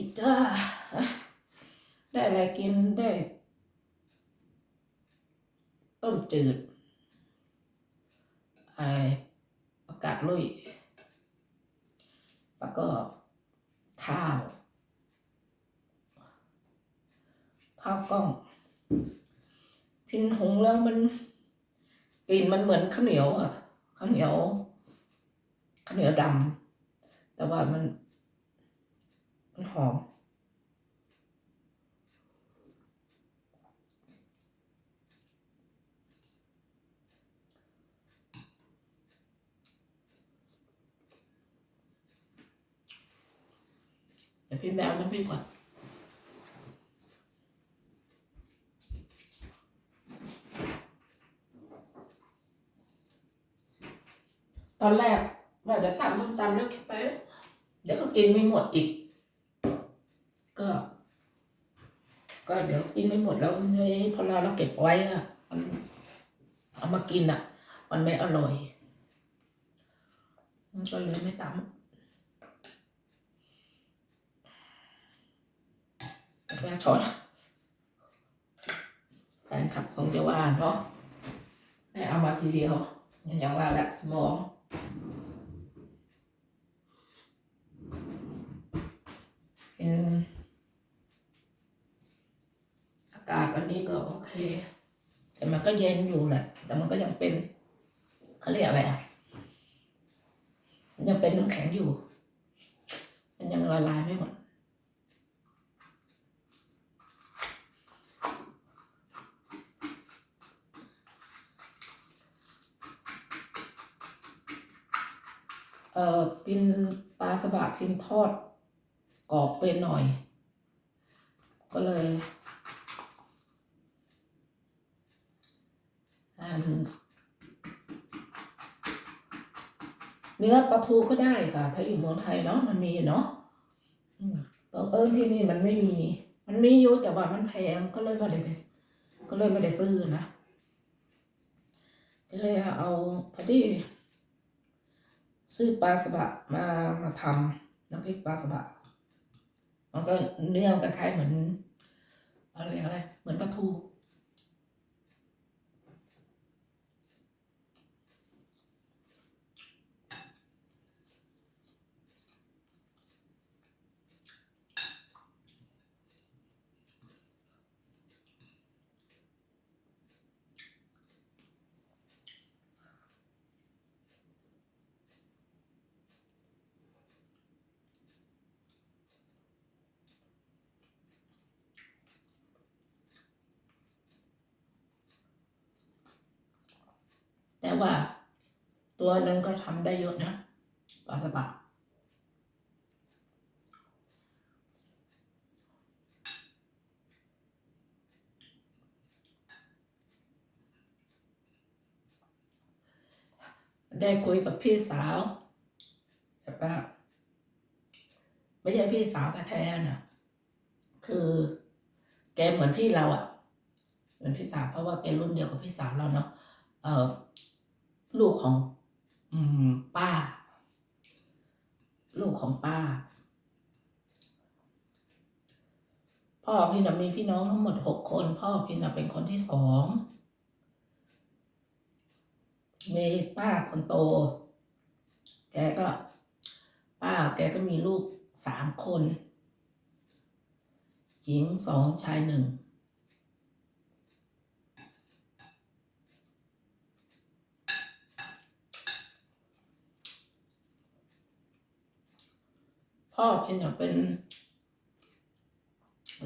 พิซซ่าได้อะไรกินได้ ต้มจืด ไอประกาศลุย แล้วก็ข้าว ข้าวกล้อง พินหุงแล้วมันกลิ่นมันเหมือนข้าวเหนียวอะข้าวเหนียวข้าวเหนียวดำแต่ว่ามัน มันหอม เดี๋ยวพี่แมวน้ำพริกก่อนตอนแรกว่าจะตำส้มตำแล้วคิดไปเดี๋ยวก็กินไม่หมดอีก ก็เดี๋ยวกินไม่หมดแล้วเนี่ยพอ เก็บไว้อะมันเอามากินอะมันไม่อร่อย มันก็เลยไม่ตำแม่ช้อนแฟนคลับคงจะว่าเนาะไม่เอามาทีเดียว อย่างว่าแหละสมองเป็นากาศวันนี้ก็โอเค แต่มันก็เย็นอยู่แหละแต่มันก็ยังเป็นเขาเรียกอะไรอะยังเป็นน้ำแข็งอยู่ มันยังละลายไม่หมดเอ่อกินปลาสบะพินทอดกรอบไปหน่อย ก็เลยอัน เนื้อปลาทูก็ได้ค่ะ ถ้าอยู่เมืองไทยเนาะมันมีเนาะบังเอิญที่นี่มันไม่มี มันมีอยู่แต่ว่ามันแพงก็เลยไม่ได้ไปก็เลยไม่ได้ซื้อนะก็เลยเอาพอดีซื้อปลาสบะมามาทำน้ำพริกปลาสบะมันก็เนื้อมันก็คล้ายเหมือนอะไรอะไรเหมือนปลาทู แต่ว่าตัวหนึงก็ทำได้เยอะนะปลาสบะได้คุยกับพี่สาวแบบว่าไม่ใช่พี่สาวแท้ๆนะคือ แกเหมือนพี่เราอะเหมือนพี่สาวเพราะว่าแกรุ่นเดียวกับพี่สาวเราเนาะ ออลูกของ อืม ป้า ลูกของป้า พ่อพี่นะมีพี่น้องทั้งหมดหกคน พ่อพี่นะเป็นคนที่สองมีป้าคนโต แกก็ ป้าแกก็มีลูกสามคน หญิงสองชายหนึ่ง พ่อเพนน่เป็น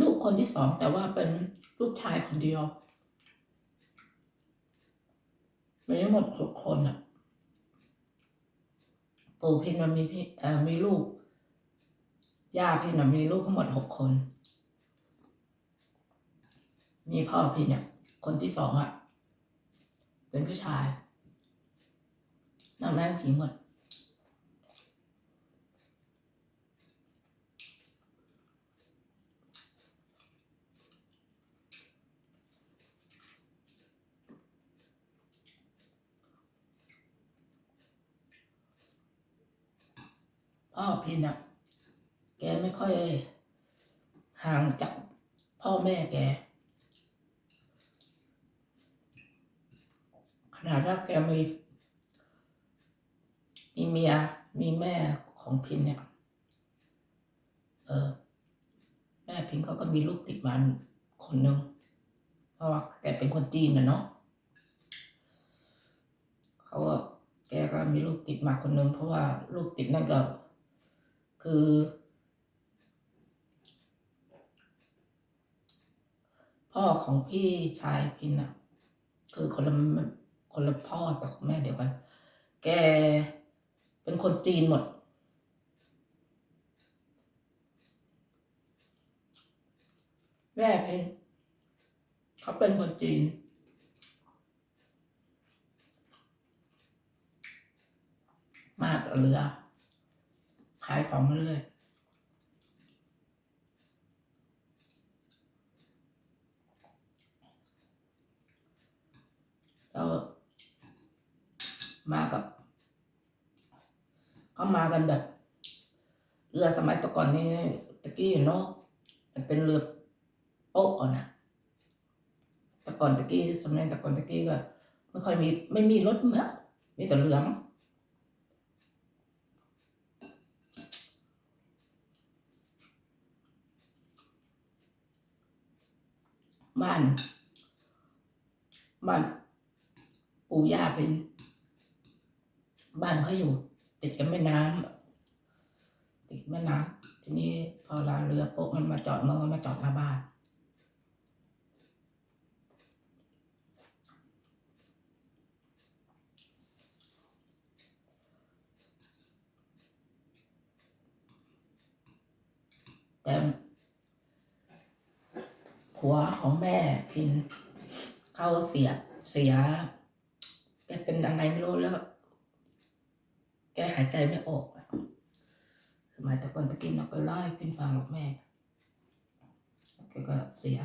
ลูกคนที่สองแต่ว่าเป็นลูกชายคนเดียวมีทั้งหมดหกคนอะปู่พินมันมีพี่มีลูกย่าพินน่ะมีลูกทั้งหมดหกคน มีพ่อพินเนี่ยคนที่สองอะเป็นผู้ชายนอกนั้นผีหมด พ่อพินอะแกไม่ค่อยห่างจากพ่อแม่แก ขนาดว่าแกมีมีเมียมีแม่ของพินเนี่ย เออ แม่พินเขาก็มีลูกติดมาคนหนึ่งเพราะว่าแกเป็นคนจีนนะเนาะเขาก็แกก็มีลูกติดมาคนหนึ่งเพราะว่าลูกติดนั่นก็ คือ พ่อของพี่ชายพินอะคือคนละคนละพ่อแต่อแม่เดียวกัน แกเป็นคนจีนหมด แม่พินเขาเป็นคนจีนมากับเรือ ขายของมาเรื่อยแล้วมากับ ก็มากันแบบ เรือสมัยตะก่อนนี่ตะกี้เนาะมันเป็นเรือโป๊ะอะนะแต่ก่อนตะกี้สมัยแต่ก่อนตะกี้ก็ไม่ค่อยมีไม่มีรถเมื่อมีแต่เรือมั้ง บ้านบ้านปู่ย่าเป็น บ้านเขาอยู่ ติดกับแม่น้ำติดแม่น้ำทีนี้พอลาเรือโป๊ะมันมาจอดมันก็มาจอดหน้าบ้านแต่ ผัวของแม่พินเขาเสียเสียแกเป็นอะไรไม่รู้แล้ว แกหายใจไม่ออกสมัยตะกอนตะกินเราก็เล่าให้พินฟังหรอกแม่แกก็เสีย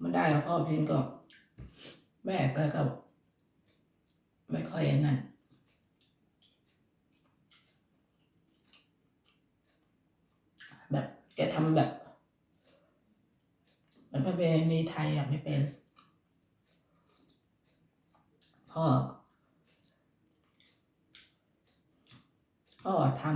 มันได้แล้วพ่อพินก็ แม่ก็ก็ไม่ค่อยอย่างนั้น แกทำแบบมันประเพณีไทยอะไม่เป็น พ่อ พ่อทำ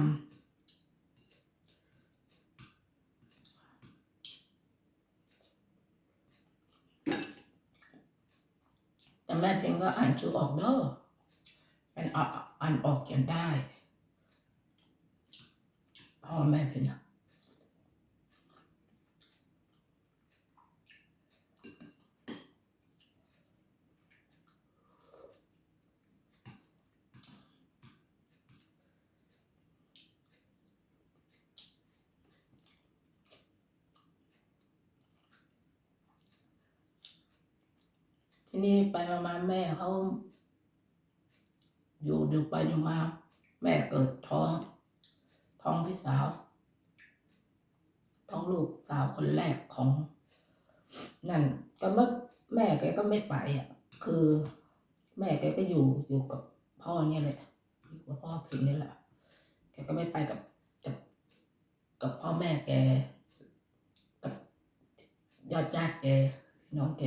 แต่แม่เพียงก็อ่านชื่อออกเด้อเป็นอ่านอ่านออกเขียนได้พ่อแม่เพียง ทีนี้ไปมามาแม่เขาอยู่อยู่ไปอยู่มา แม่เกิดท้อง ท้องพี่สาว ท้องลูกสาวคนแรกของ นั่นก็เมื่อแม่แกก็ไม่ไปอะ คือ แม่แกก็อยู่อยู่กับพ่อเนี่ยแหละอยู่กับพ่อพินนี่แหละแกก็ไม่ไปกับกับกับพ่อแม่แกกับยอดญาติแกน้องแก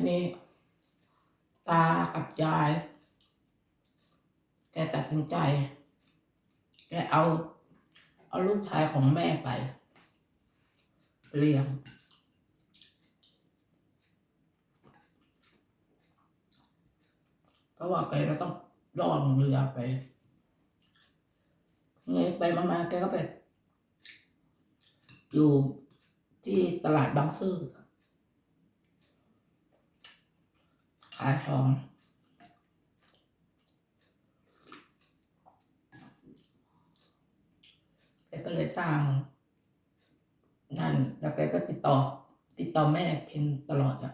อันนี้ ตากับยาย แกตัดสินใจ แกเอา เอาลูกชายของแม่ไป เลี้ยง เพราะว่าแกก็ต้องล่องเรือไปไงไปมาๆแกก็ไปอยู่ที่ตลาดบางซื่อ ขายของแกก็เลยสร้าง นั่น แล้วแกก็ติดต่อ ติดต่อแม่เพนตลอดอะ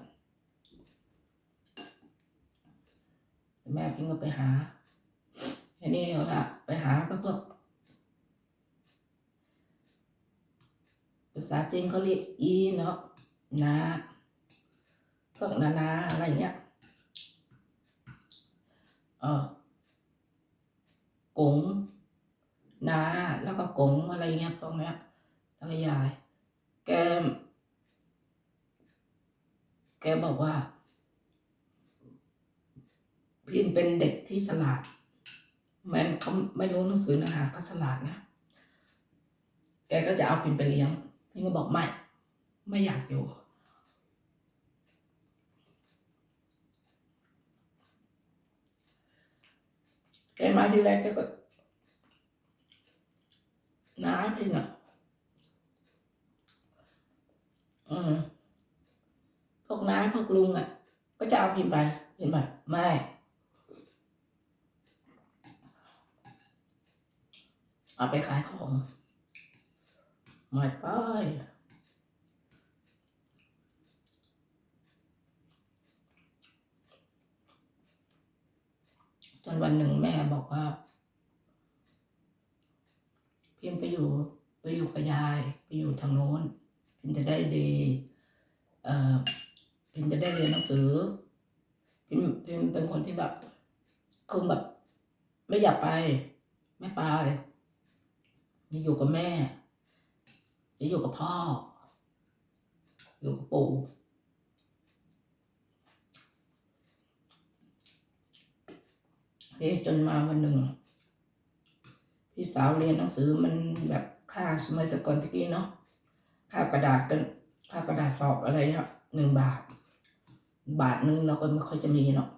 แม่เพิงก็ไปหาอันนี้เอาละไปหาก็พวกภาษาจีนเขาเรียกอีเนาะนะพวกนานาอะไรเงี้ย ออกงนาแล้วก็กงอะไรเงี้ยพวกเนี้ยแล้วก็ยาย แก แกบอกว่า พินเป็นเด็กที่ฉลาดแม้เขาไม่รู้หนังสือนะคะก็ฉลาดนะ แกก็จะเอาพินไปเลี้ยงพินก็บอกไม่ ไม่อยากอยู่ แกมาทีแรกแกก็น้าพินอะอืมพวกน้าพวกลุงอะ ก็จะเอาพินไปพินแบบไม่เอาไปขายของไม่ไป จนวันหนึ่งแม่บอกว่า พิมไปอยู่ไปอยู่กับยายไปอยู่ทางโน้นพิมจะได้ดีเอ่อพิมจะได้เรียนหนังสือพิมพิมเป็นคนที่แบบคือแบบ ไม่อยากไป ไม่ไปจะอยู่กับแม่จะอยู่กับพ่อ อยู่กับปู่ นี่จนมาวันหนึ่ง พี่สาวเรียนหนังสือมันแบบค่าสมัยแต่ก่อนตะกี้เนาะค่ากระดาษกันค่ากระดาษสอบอะไรเนาะหนึ่งบาท บาทหนึ่งเราก็ไม่ค่อยจะมีเนาะ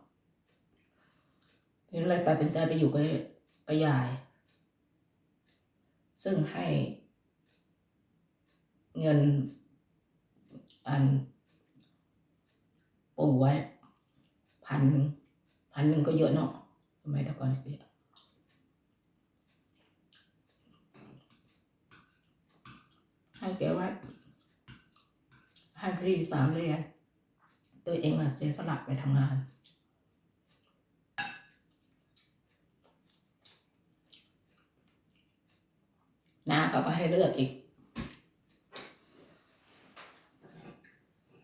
เห็นอะไรตัดสินใจไปอยู่กับกับยาย ซึ่งให้เงินอันปู่ไว้พันหนึ่งพันหนึ่งก็เยอะเนาะ สมัยแต่ก่อนพี่ให้แกไว้ให้พี่สามเรียนตัวเองอะเสียสละไปทำงานนาเขาก็ให้เลือกอีก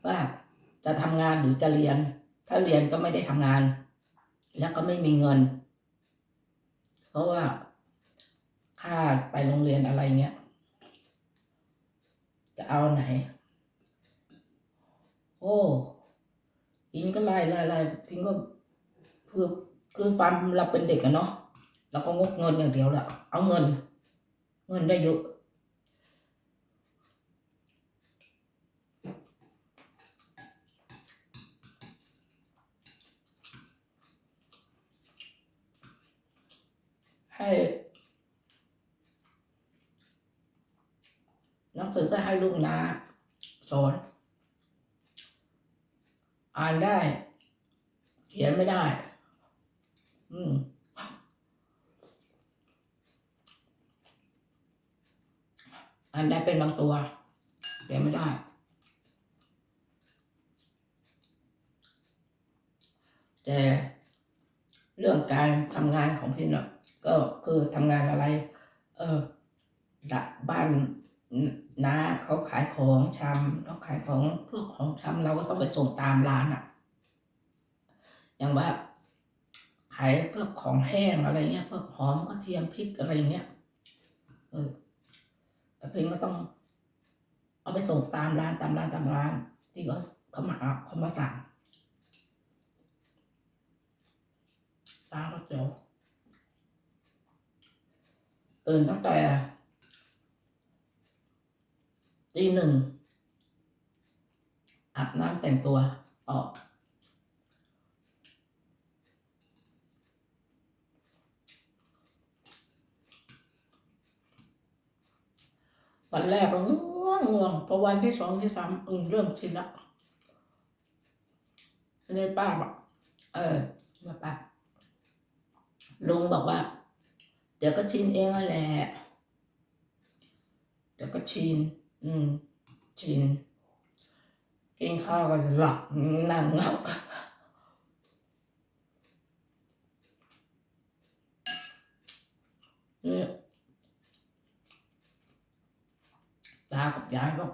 ว่าจะทำงานหรือจะเรียน ถ้าเรียนก็ไม่ได้ทำงาน แล้วก็ไม่มีเงิน เพราะว่าค่าไปโรงเรียนอะไรเงี้ย จะเอาไหน โอ้พิงก็ไล่ไล่ไล่พิงก็คือคือความเราเป็นเด็กอะเนาะเราก็งกเงินอย่างเดียวแหละเอาเงิน เงินได้เยอะ ให้หนังสือก็ ให้ลูกนาสอน อ่านได้ เขียนไม่ได้ อืมอ่านได้เป็นบางตัวเขียนไม่ได้ แต่เรื่องการทำงานของพี่เนาะก็คือทำงานอะไร เออดะบ้าน น้าเขาขายของชำเขาขายของพวกของชำเราก็ต้องไปส่งตามร้านอะอย่างว่าขายเพื่อของแห้งอะไรเงี้ยเพื่อหอมกระเทียมพริกอะไรเงี้ยเออเพลงก็ต้อง เอาไปส่งตามร้านตามร้านตามร้าน ที่เขาเขามาเขามาสั่งตานก็เจียวตื่นตั้งแต่ ตีหนึ่งอาบน้ำแต่งตัวออก วันแรกก็ง่วงง่วงพอวันที่สองที่สามเออเริ่มชินละเลยป้าบอกเออมาป้าลุงบอกว่า เดี๋ยวก็ชินเองนั่นแหละเดี๋ยวก็ชิน อืมชินกินข้าวก็จะหลับนั่งงาอืมตากับยายบอก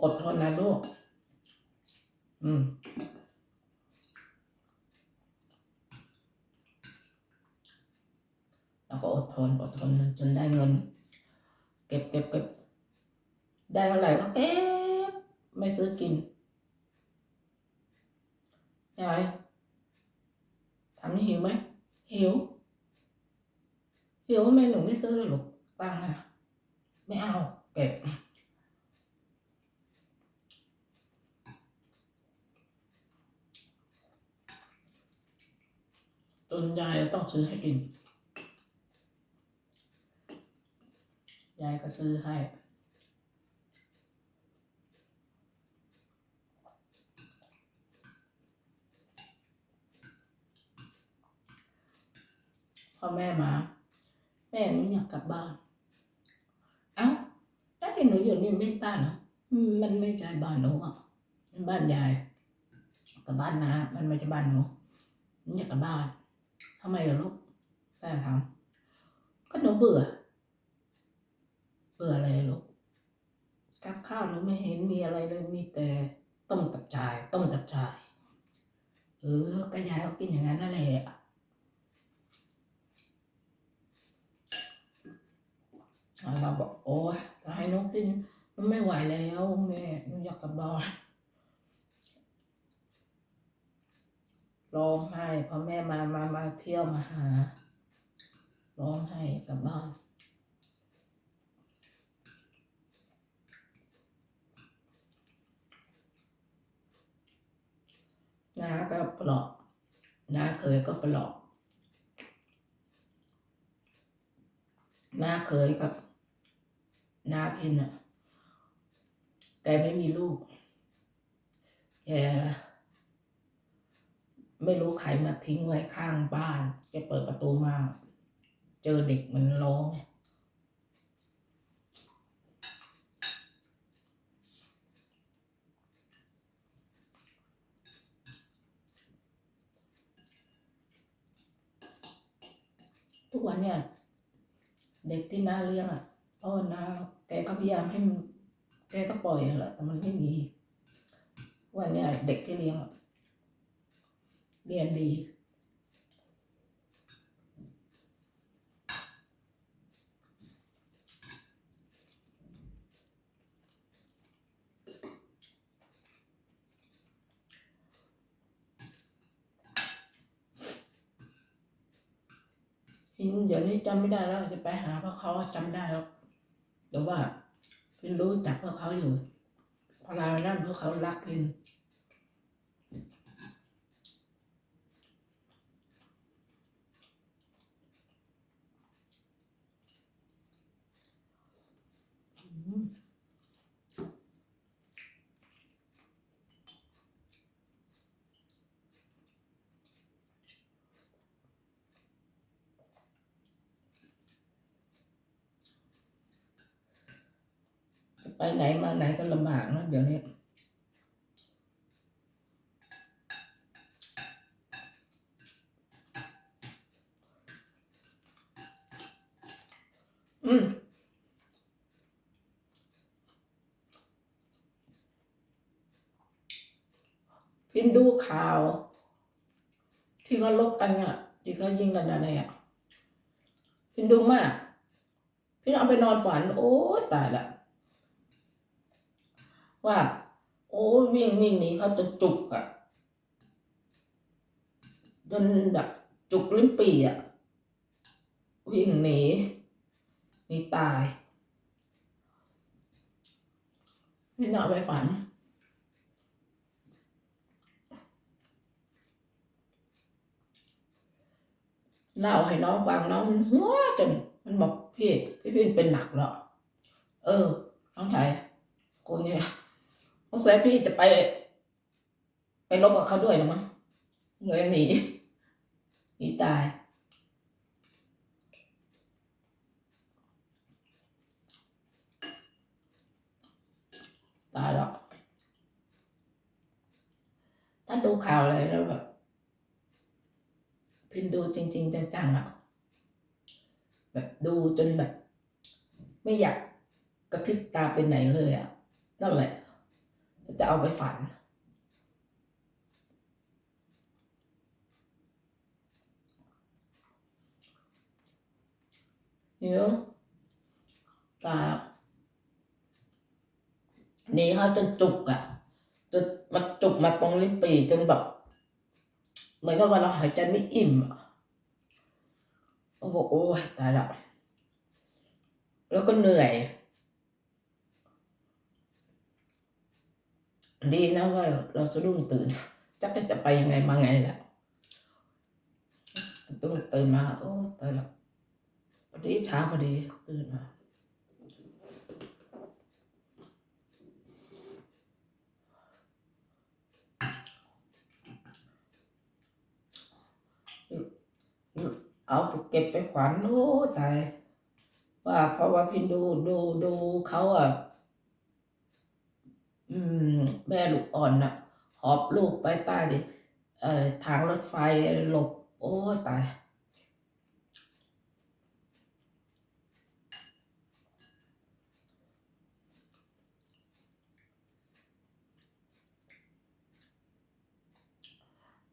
อดทนนะลูก อืมแล้วก็อดทนอดทนจนได้เงิน ก็บเก็บเก็บได้เท่าไหร่ก็เก็บไม่ซื้อกินยายทำให้หิวไหมหิวหิวไม่หนูไม่ซื้อเลยลูกตังค์อะไม่เอาเก็บจนยายต้องซื้อให้กิน ยายก็ซื้อให้พอแม่มา แม่หนูอยากกลับบ้าน เอ้าแล้วที่หนูอยู่นี่ไม่บ้านเหรอมันไม่ใช่บ้านหนูอะมันบ้านยายกับบ้านนามันไม่ใช่บ้านหนูหนูอยากกลับบ้านทำไมเหรอลูกแม่ถามก็หนูเบื่อ เบื่ออะไรลูกกับข้าวหนูไม่เห็นมีอะไรเลยมีแต่ต้มกับจายต้มกับจายเออก็ยายเขากินอย่างนั้นนั่นแหละเราบอกโอ้ยจะให้นกกินมันไม่ไหวแล้วแม่หนูอยากกลับบ้านร้องไห้พอแม่มามามาเที่ยวมาหาร้องไห้กลับบ้าน น้าก็ปลอกน้าเคยก็ปลอกน้าเคยกับน้าพินอะแกไม่มีลูกแกไม่รู้ใครมาทิ้งไว้ข้างบ้านแกเปิดประตูมา เจอเด็กมันร้องไงทุก วันเนี่ย เด็กที่น้าเลี้ยงอะพ่อน้าแกก็พยายามให้มันแกก็ปล่อยแหละแต่มันไม่มีวันเนี้ยเด็กที่เลี้ยงอะเรียนดี เดี๋ยวนี้จำไม่ได้แล้วจะไปหาเพราะเขาจำได้แล้วแต่ว่าพินรู้จักพวกเขาอยู่เพราะเรานั่นพวกเขารักพินอืม ไปไหนมาไหนก็ลำบากนะเดี๋ยวนี้อืมพินดูข่าว ที่เขาลบกันอะ ที่เขายิงกันอะไรอะพินดูมากพินเอาไปนอนฝัน โอ้ตายละ ว่า โอ้วิ่งวิ่งหนีเขาจะจุกอะจนแบบจุกลิ้นปี่อะวิ่งหนีหนีตายพินอไปฝันเล่าให้น้องฟังน้องมันหัวจนมันบอกพี่พี่พินเป็นหนักเหรอ เออน้องชายกูเนี่ย สงสัยพี่จะไป ไปลบกับเขาด้วยนะมั้งเลยหนีหนีตายตายแล้วถ้าดูข่าวอะไรแล้วแบบพินดูจริง ๆจังๆอะแบบดูจนแบบ ไม่อยากกระพริบตาไปไหนเลยอะนั่นแหละ จะเอาไปฝัน You know แต่นี่เขาจะจุกอะ่ะจะมาจุกมาตรงลิ้นปีจนแบบเหมือนกับว่าเราหายใจไม่อิ่มอะโอ้โหตายละแล้วก็เหนื่อย ดีนะว่าเราสะดุ้งตื่นจักจะไปยังไงมาไงแหละต้องตื่นมา โอ้ตายละพอดีเช้าพอดีตื่นมาเอาไปเก็บไปขวัญโอ้ตายว่าเพราะว่าพี่ดูดูดูเขาอะ อืม แม่ลูกอ่อนน่ะ หอบลูกไปใต้ดิเอ่อทางรถไฟหลบ โอ้ตาย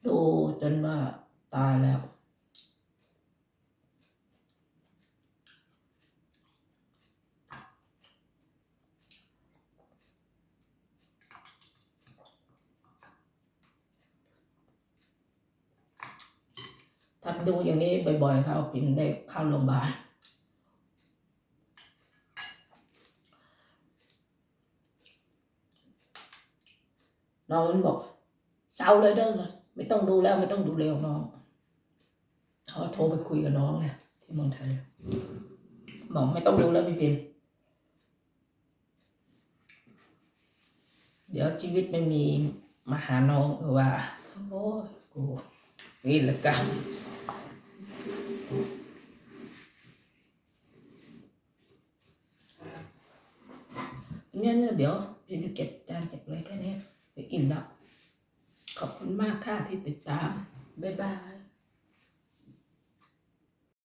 ดูจนว่าตายแล้ว ถ้าดูอย่างนี้บ่อยๆเขาพิมพ์ได้เข้าโรงพยาบาลน้องมันบอกเศร้าเลยเด้อไม่ต้องดูแล้วไม่ต้องดูเร็วน้องเขาโทรไปคุยกับน้องไงที่เมืองไทยบอกไม่ต้องดูแล้วพี่พิมพ์เดี๋ยวชีวิตไม่มีมาหาน้องหรือว่า โอ้ยกูวีรกรรม เนี่ยเนี่ยเดี๋ยวพี่จะเก็บจานเก็บอะไรแค่นี้ไปอิ่มแล้ว ขอบคุณมากค่ะที่ติดตาม บ๊ายบาย